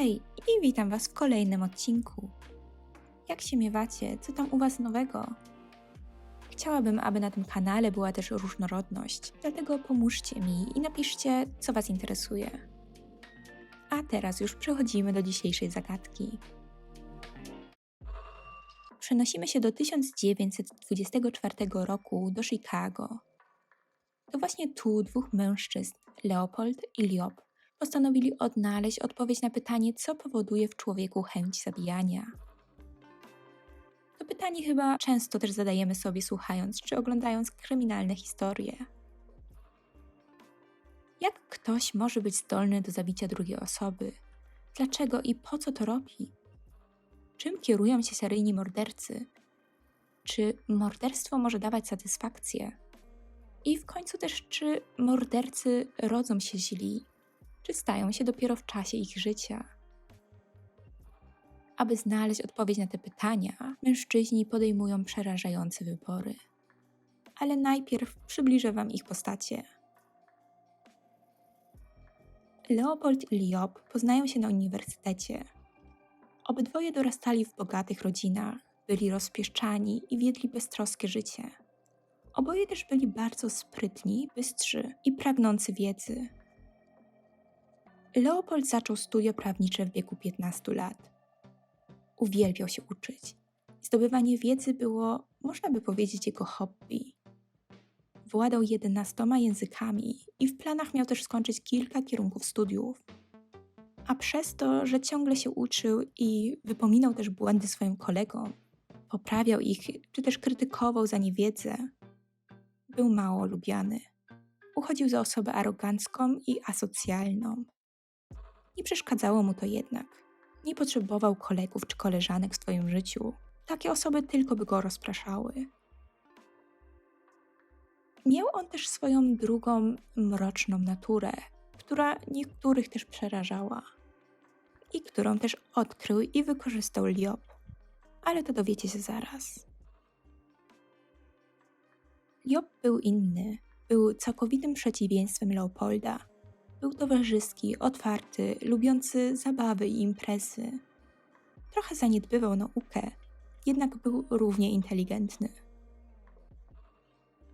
Hej i witam Was w kolejnym odcinku. Jak się miewacie? Co tam u Was nowego? Chciałabym, aby na tym kanale była też różnorodność, dlatego pomóżcie mi i napiszcie, co Was interesuje. A teraz już przechodzimy do dzisiejszej zagadki. Przenosimy się do 1924 roku do Chicago. To właśnie tu dwóch mężczyzn, Leopold i Liop, postanowili odnaleźć odpowiedź na pytanie, co powoduje w człowieku chęć zabijania. To pytanie chyba często też zadajemy sobie słuchając czy oglądając kryminalne historie. Jak ktoś może być zdolny do zabicia drugiej osoby? Dlaczego i po co to robi? Czym kierują się seryjni mordercy? Czy morderstwo może dawać satysfakcję? I w końcu też, czy mordercy rodzą się źli, czy stają się dopiero w czasie ich życia? Aby znaleźć odpowiedź na te pytania, mężczyźni podejmują przerażające wybory. Ale najpierw przybliżę Wam ich postacie. Leopold i Liop poznają się na uniwersytecie. Obydwoje dorastali w bogatych rodzinach, byli rozpieszczani i wiedli beztroskie życie. Oboje też byli bardzo sprytni, bystrzy i pragnący wiedzy. Leopold zaczął studia prawnicze w wieku 15 lat. Uwielbiał się uczyć. Zdobywanie wiedzy było, można by powiedzieć, jego hobby. Władał 11 językami i w planach miał też skończyć kilka kierunków studiów. A przez to, że ciągle się uczył i wypominał też błędy swoim kolegom, poprawiał ich czy też krytykował za niewiedzę, był mało lubiany. Uchodził za osobę arogancką i asocjalną. Nie przeszkadzało mu to jednak. Nie potrzebował kolegów czy koleżanek w swoim życiu. Takie osoby tylko by go rozpraszały. Miał on też swoją drugą, mroczną naturę, która niektórych też przerażała i którą też odkrył i wykorzystał Liop. Ale to dowiecie się zaraz. Liop był inny. Był całkowitym przeciwieństwem Leopolda. Był towarzyski, otwarty, lubiący zabawy i imprezy. Trochę zaniedbywał naukę, jednak był równie inteligentny.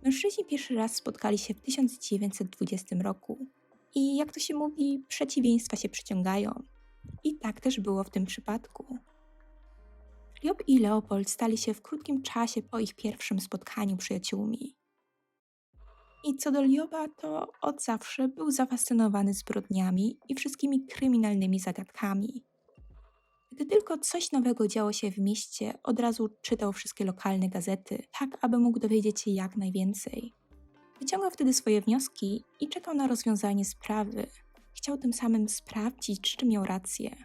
Mężczyźni pierwszy raz spotkali się w 1920 roku. I jak to się mówi, przeciwieństwa się przyciągają. I tak też było w tym przypadku. Job i Leopold stali się w krótkim czasie po ich pierwszym spotkaniu przyjaciółmi. I co do Lioba, to od zawsze był zafascynowany zbrodniami i wszystkimi kryminalnymi zagadkami. Gdy tylko coś nowego działo się w mieście, od razu czytał wszystkie lokalne gazety, tak aby mógł dowiedzieć się jak najwięcej. Wyciągał wtedy swoje wnioski i czekał na rozwiązanie sprawy. Chciał tym samym sprawdzić, czy miał rację.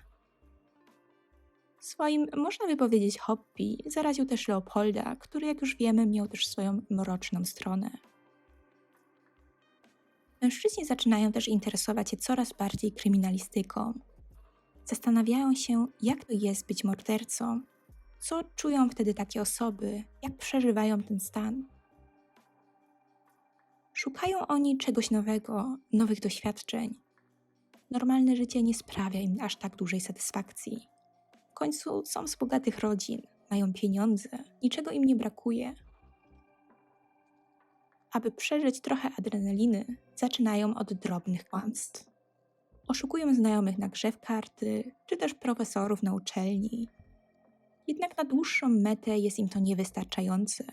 Swoim, można by powiedzieć, hobby zaraził też Leopolda, który, jak już wiemy, miał też swoją mroczną stronę. Mężczyźni zaczynają też interesować się coraz bardziej kryminalistyką. Zastanawiają się, jak to jest być mordercą, co czują wtedy takie osoby, jak przeżywają ten stan. Szukają oni czegoś nowego, nowych doświadczeń. Normalne życie nie sprawia im aż tak dużej satysfakcji. W końcu są z bogatych rodzin, mają pieniądze, niczego im nie brakuje. Aby przeżyć trochę adrenaliny, zaczynają od drobnych kłamstw. Oszukują znajomych na grze w karty, czy też profesorów na uczelni. Jednak na dłuższą metę jest im to niewystarczające.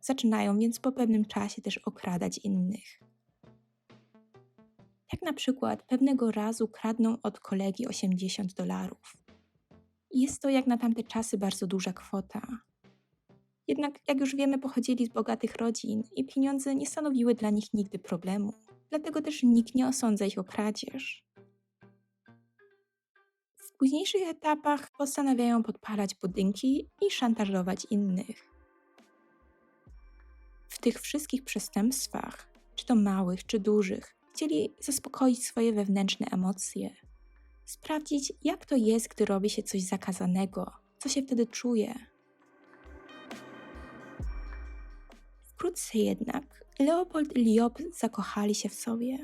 Zaczynają więc po pewnym czasie też okradać innych. Jak na przykład pewnego razu kradną od kolegi 80 dolarów. Jest to jak na tamte czasy bardzo duża kwota, jednak, jak już wiemy, pochodzili z bogatych rodzin i pieniądze nie stanowiły dla nich nigdy problemu. Dlatego też nikt nie osądza ich o kradzież. W późniejszych etapach postanawiają podpalać budynki i szantażować innych. W tych wszystkich przestępstwach, czy to małych, czy dużych, chcieli zaspokoić swoje wewnętrzne emocje, sprawdzić, jak to jest, gdy robi się coś zakazanego, co się wtedy czuje Wkrótce jednak Leopold i Liop zakochali się w sobie.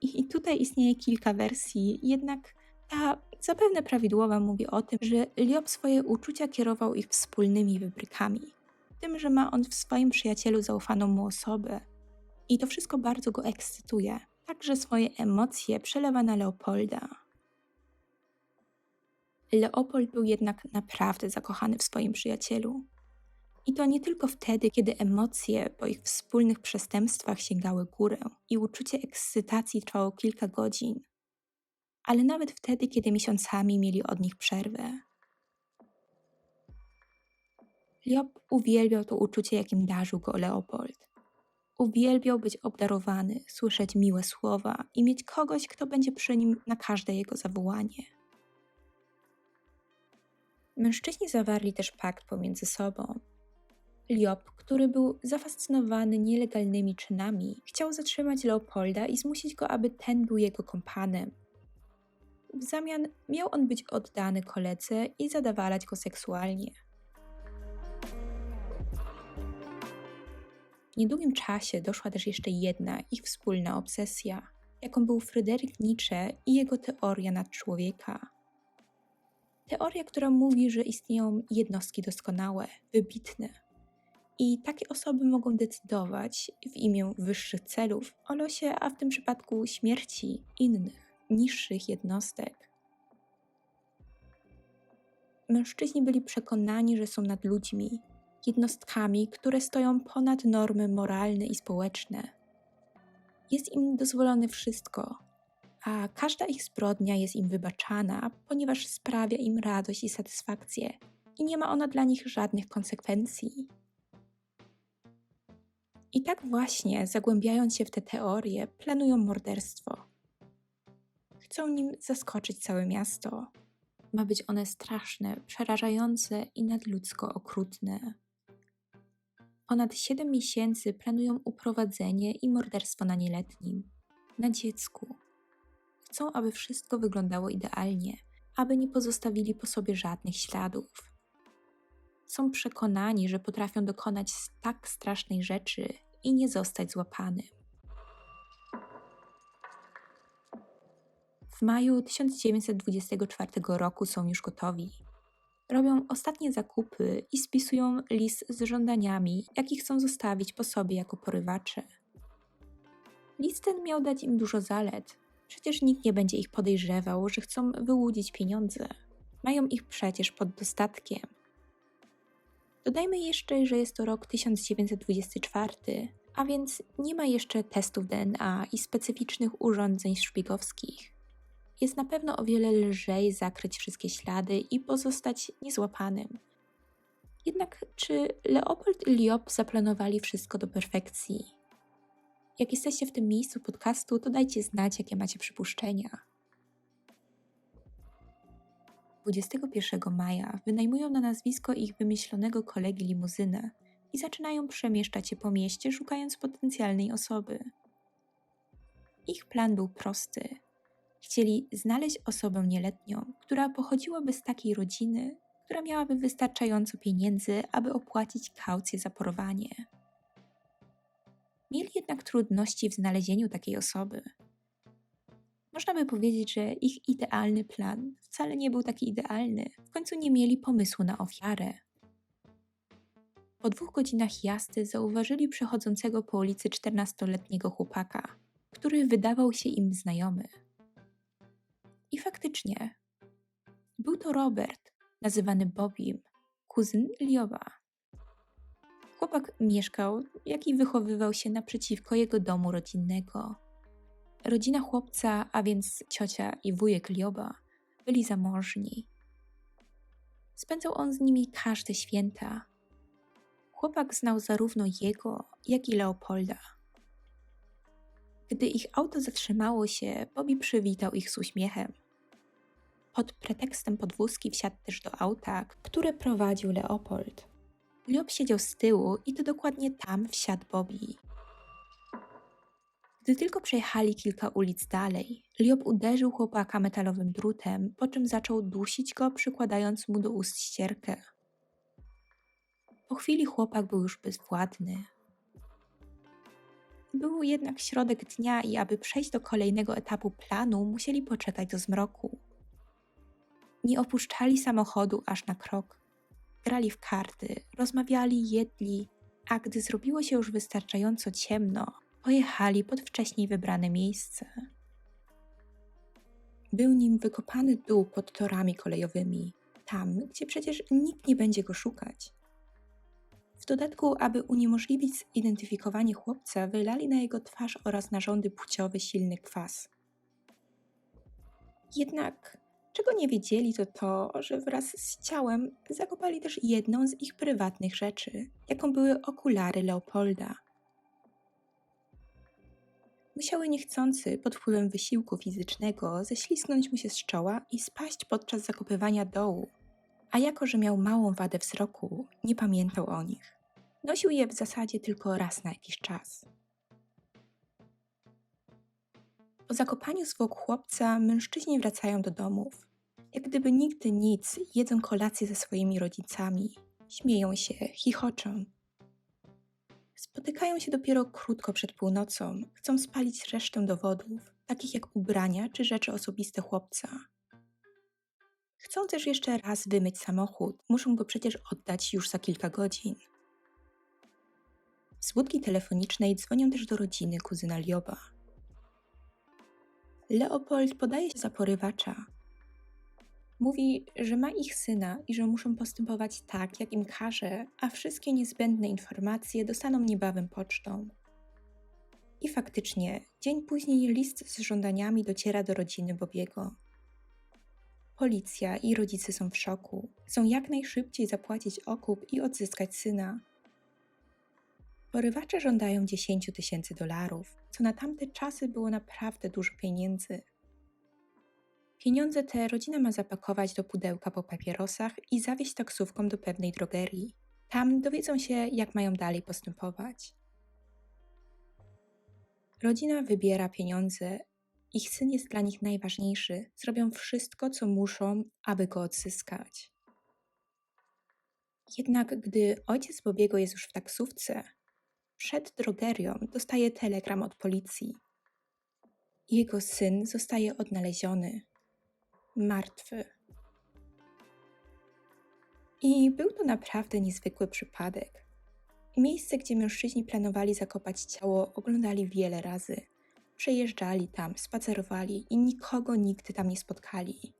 I tutaj istnieje kilka wersji, jednak ta zapewne prawidłowa mówi o tym, że Liob swoje uczucia kierował ich wspólnymi wybrykami. Tym, że ma on w swoim przyjacielu zaufaną mu osobę. I to wszystko bardzo go ekscytuje. Także swoje emocje przelewa na Leopolda. Leopold był jednak naprawdę zakochany w swoim przyjacielu. I to nie tylko wtedy, kiedy emocje po ich wspólnych przestępstwach sięgały górę i uczucie ekscytacji trwało kilka godzin, ale nawet wtedy, kiedy miesiącami mieli od nich przerwę. Liob uwielbiał to uczucie, jakim darzył go Leopold. Uwielbiał być obdarowany, słyszeć miłe słowa i mieć kogoś, kto będzie przy nim na każde jego zawołanie. Mężczyźni zawarli też pakt pomiędzy sobą. Liob, który był zafascynowany nielegalnymi czynami, chciał zatrzymać Leopolda i zmusić go, aby ten był jego kompanem. W zamian miał on być oddany koledze i zadawalać go seksualnie. W niedługim czasie doszła też jeszcze jedna ich wspólna obsesja, jaką był Fryderyk Nietzsche i jego teoria nadczłowieka. Teoria, która mówi, że istnieją jednostki doskonałe, wybitne. I takie osoby mogą decydować w imię wyższych celów o losie, a w tym przypadku śmierci innych, niższych jednostek. Mężczyźni byli przekonani, że są nad ludźmi, jednostkami, które stoją ponad normy moralne i społeczne. Jest im dozwolone wszystko, a każda ich zbrodnia jest im wybaczana, ponieważ sprawia im radość i satysfakcję i nie ma ona dla nich żadnych konsekwencji. I tak właśnie, zagłębiając się w te teorie, planują morderstwo. Chcą nim zaskoczyć całe miasto. Ma być one straszne, przerażające i nadludzko okrutne. Ponad 7 miesięcy planują uprowadzenie i morderstwo na nieletnim, na dziecku. Chcą, aby wszystko wyglądało idealnie, aby nie pozostawili po sobie żadnych śladów. Są przekonani, że potrafią dokonać tak strasznej rzeczy i nie zostać złapanym. W maju 1924 roku są już gotowi. Robią ostatnie zakupy i spisują list z żądaniami, jakie chcą zostawić po sobie jako porywacze. List ten miał dać im dużo zalet, Przecież nikt nie będzie ich podejrzewał, że chcą wyłudzić pieniądze. Mają ich przecież pod dostatkiem. Dodajmy jeszcze, że jest to rok 1924, a więc nie ma jeszcze testów DNA i specyficznych urządzeń szpiegowskich. Jest na pewno o wiele lżej zakryć wszystkie ślady i pozostać niezłapanym. Jednak czy Leopold i Liop zaplanowali wszystko do perfekcji? Jak jesteście w tym miejscu podcastu, to dajcie znać, jakie macie przypuszczenia. 21 maja wynajmują na nazwisko ich wymyślonego kolegi limuzynę i zaczynają przemieszczać się po mieście, szukając potencjalnej osoby. Ich plan był prosty. Chcieli znaleźć osobę nieletnią, która pochodziłaby z takiej rodziny, która miałaby wystarczająco pieniędzy, aby opłacić kaucję za porwanie. Mieli jednak trudności w znalezieniu takiej osoby. Można by powiedzieć, że ich idealny plan wcale nie był taki idealny. W końcu nie mieli pomysłu na ofiarę. Po dwóch godzinach jazdy zauważyli przechodzącego po ulicy 14-letniego chłopaka, który wydawał się im znajomy. I faktycznie, był to Robert, nazywany Bobim, kuzyn Lioba. Chłopak mieszkał, jak i wychowywał się naprzeciwko jego domu rodzinnego. Rodzina chłopca, a więc ciocia i wujek Lioba, byli zamożni. Spędzał on z nimi każde święta. Chłopak znał zarówno jego, jak i Leopolda. Gdy ich auto zatrzymało się, Bobby przywitał ich z uśmiechem. Pod pretekstem podwózki wsiadł też do auta, które prowadził Leopold. Liob siedział z tyłu i to dokładnie tam wsiadł Bobby. Gdy tylko przejechali kilka ulic dalej, Liob uderzył chłopaka metalowym drutem, po czym zaczął dusić go, przykładając mu do ust ścierkę. Po chwili chłopak był już bezwładny. Był jednak środek dnia i aby przejść do kolejnego etapu planu, musieli poczekać do zmroku. Nie opuszczali samochodu aż na krok. Grali w karty, rozmawiali, jedli, a gdy zrobiło się już wystarczająco ciemno, pojechali pod wcześniej wybrane miejsce. Był nim wykopany dół pod torami kolejowymi, tam, gdzie przecież nikt nie będzie go szukać. W dodatku, aby uniemożliwić zidentyfikowanie chłopca, wylali na jego twarz oraz narządy płciowe silny kwas. Jednak czego nie wiedzieli, to to, że wraz z ciałem zakopali też jedną z ich prywatnych rzeczy, jaką były okulary Leopolda. Musiały niechcący, pod wpływem wysiłku fizycznego, ześlizgnąć mu się z czoła i spaść podczas zakopywania dołu. A jako, że miał małą wadę wzroku, nie pamiętał o nich. Nosił je w zasadzie tylko raz na jakiś czas. Po zakopaniu zwłok chłopca mężczyźni wracają do domów. Jak gdyby nigdy nic, jedzą kolację ze swoimi rodzicami. Śmieją się, chichoczą. Spotykają się dopiero krótko przed północą. Chcą spalić resztę dowodów, takich jak ubrania czy rzeczy osobiste chłopca. Chcą też jeszcze raz wymyć samochód, muszą go przecież oddać już za kilka godzin. Z budki telefonicznej dzwonią też do rodziny kuzyna Lioba. Leopold podaje się za porywacza. Mówi, że ma ich syna i że muszą postępować tak, jak im każe, a wszystkie niezbędne informacje dostaną niebawem pocztą. I faktycznie, dzień później list z żądaniami dociera do rodziny Bobiego. Policja i rodzice są w szoku. Chcą jak najszybciej zapłacić okup i odzyskać syna. Porywacze żądają 10 tysięcy dolarów, co na tamte czasy było naprawdę dużo pieniędzy. Pieniądze te rodzina ma zapakować do pudełka po papierosach i zawieźć taksówką do pewnej drogerii. Tam dowiedzą się, jak mają dalej postępować. Rodzina wybiera pieniądze. Ich syn jest dla nich najważniejszy. Zrobią wszystko, co muszą, aby go odzyskać. Jednak gdy ojciec Bobiego jest już w taksówce, przed drogerią dostaje telegram od policji. Jego syn zostaje odnaleziony, martwy. I był to naprawdę niezwykły przypadek. Miejsce, gdzie mężczyźni planowali zakopać ciało, oglądali wiele razy. Przejeżdżali tam, spacerowali i nikogo nigdy tam nie spotkali.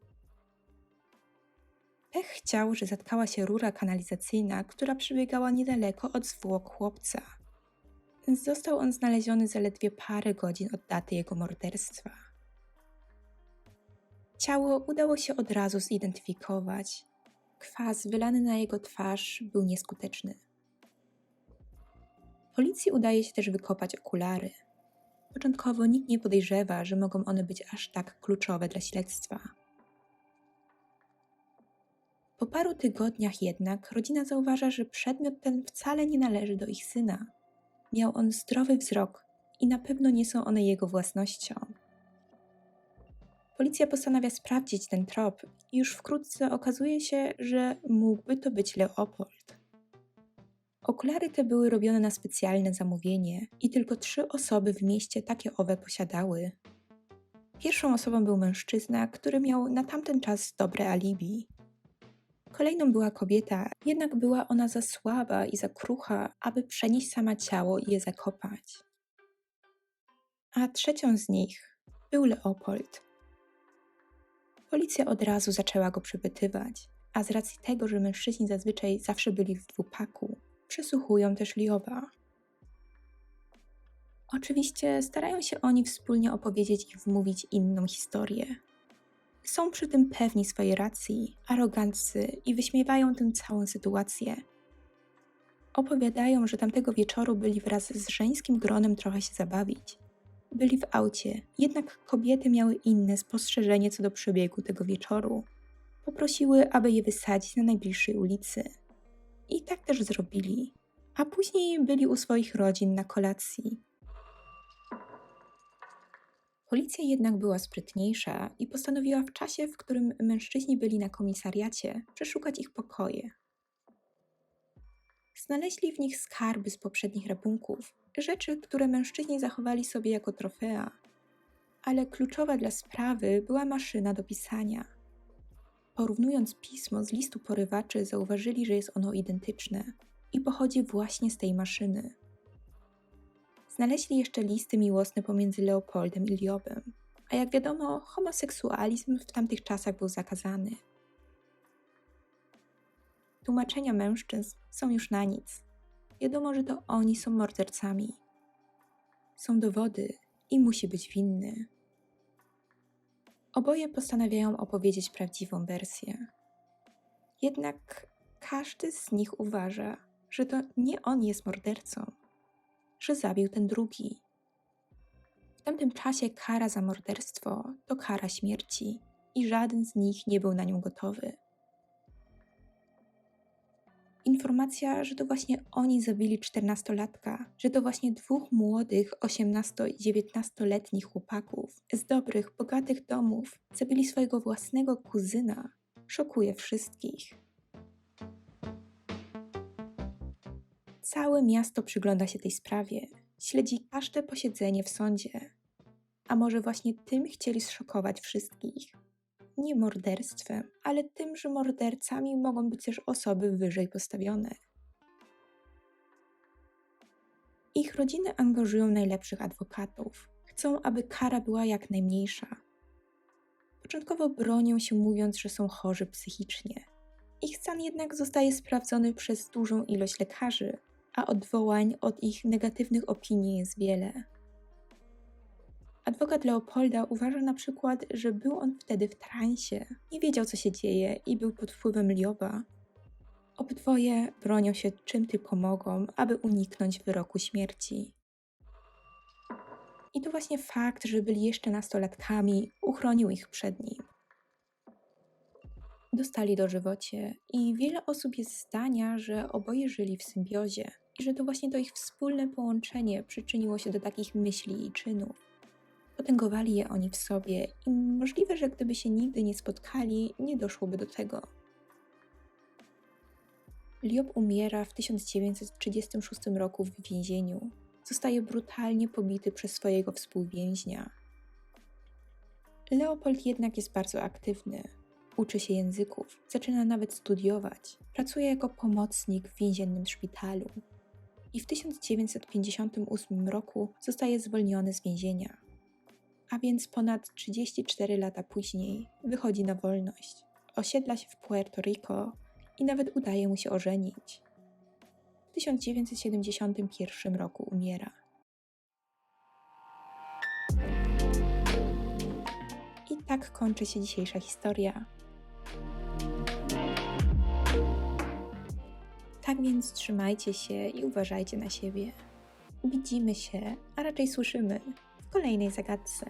Pech chciał, że zatkała się rura kanalizacyjna, która przebiegała niedaleko od zwłok chłopca. Został on znaleziony zaledwie parę godzin od daty jego morderstwa. Ciało udało się od razu zidentyfikować. Kwas wylany na jego twarz był nieskuteczny. Policji udaje się też wykopać okulary. Początkowo nikt nie podejrzewa, że mogą one być aż tak kluczowe dla śledztwa. Po paru tygodniach jednak rodzina zauważa, że przedmiot ten wcale nie należy do ich syna. Miał on zdrowy wzrok i na pewno nie są one jego własnością. Policja postanawia sprawdzić ten trop i już wkrótce okazuje się, że mógłby to być Leopold. Okulary te były robione na specjalne zamówienie i tylko trzy osoby w mieście takie owe posiadały. Pierwszą osobą był mężczyzna, który miał na tamten czas dobre alibi. Kolejną była kobieta, jednak była ona za słaba i za krucha, aby przenieść sama ciało i je zakopać. A trzecią z nich był Leopold. Policja od razu zaczęła go przepytywać, a z racji tego, że mężczyźni zazwyczaj zawsze byli w dwupaku, przesłuchują też Lioba. Oczywiście starają się oni wspólnie opowiedzieć i wmówić inną historię. Są przy tym pewni swojej racji, aroganccy i wyśmiewają tę całą sytuację. Opowiadają, że tamtego wieczoru byli wraz z żeńskim gronem trochę się zabawić. Byli w aucie, jednak kobiety miały inne spostrzeżenie co do przebiegu tego wieczoru. Poprosiły, aby je wysadzić na najbliższej ulicy. I tak też zrobili. A później byli u swoich rodzin na kolacji. Policja jednak była sprytniejsza i postanowiła w czasie, w którym mężczyźni byli na komisariacie, przeszukać ich pokoje. Znaleźli w nich skarby z poprzednich rabunków, rzeczy, które mężczyźni zachowali sobie jako trofea. Ale kluczowa dla sprawy była maszyna do pisania. Porównując pismo z listu porywaczy, zauważyli, że jest ono identyczne i pochodzi właśnie z tej maszyny. Znaleźli jeszcze listy miłosne pomiędzy Leopoldem i Liobem, a jak wiadomo, homoseksualizm w tamtych czasach był zakazany. Tłumaczenia mężczyzn są już na nic. Wiadomo, że to oni są mordercami. Są dowody i musi być winny. Oboje postanawiają opowiedzieć prawdziwą wersję. Jednak każdy z nich uważa, że to nie on jest mordercą, że zabił ten drugi. W tamtym czasie kara za morderstwo to kara śmierci i żaden z nich nie był na nią gotowy. Informacja, że to właśnie oni zabili czternastolatka, że to właśnie dwóch młodych 18- i 19-letnich chłopaków z dobrych, bogatych domów zabili swojego własnego kuzyna, szokuje wszystkich. Całe miasto przygląda się tej sprawie, śledzi każde posiedzenie w sądzie. A może właśnie tym chcieli zszokować wszystkich? Nie morderstwem, ale tym, że mordercami mogą być też osoby wyżej postawione. Ich rodziny angażują najlepszych adwokatów. Chcą, aby kara była jak najmniejsza. Początkowo bronią się, mówiąc, że są chorzy psychicznie. Ich stan jednak zostaje sprawdzony przez dużą ilość lekarzy, a odwołań od ich negatywnych opinii jest wiele. Adwokat Leopolda uważa na przykład, że był on wtedy w transie, nie wiedział co się dzieje i był pod wpływem Lioba. Obydwoje bronią się czym tylko mogą, aby uniknąć wyroku śmierci. I to właśnie fakt, że byli jeszcze nastolatkami, uchronił ich przed nim. Dostali dożywocie i wiele osób jest zdania, że oboje żyli w symbiozie i że to właśnie to ich wspólne połączenie przyczyniło się do takich myśli i czynów. Potęgowali je oni w sobie i możliwe, że gdyby się nigdy nie spotkali, nie doszłoby do tego. Liob umiera w 1936 roku w więzieniu. Zostaje brutalnie pobity przez swojego współwięźnia. Leopold jednak jest bardzo aktywny. Uczy się języków, zaczyna nawet studiować. Pracuje jako pomocnik w więziennym szpitalu. I w 1958 roku zostaje zwolniony z więzienia a więc ponad 34 lata później wychodzi na wolność. Osiedla się w Puerto Rico i nawet udaje mu się ożenić. W 1971 roku umiera. I tak kończy się dzisiejsza historia. Tak więc trzymajcie się i uważajcie na siebie. Widzimy się, a raczej słyszymy w kolejnej zagadce.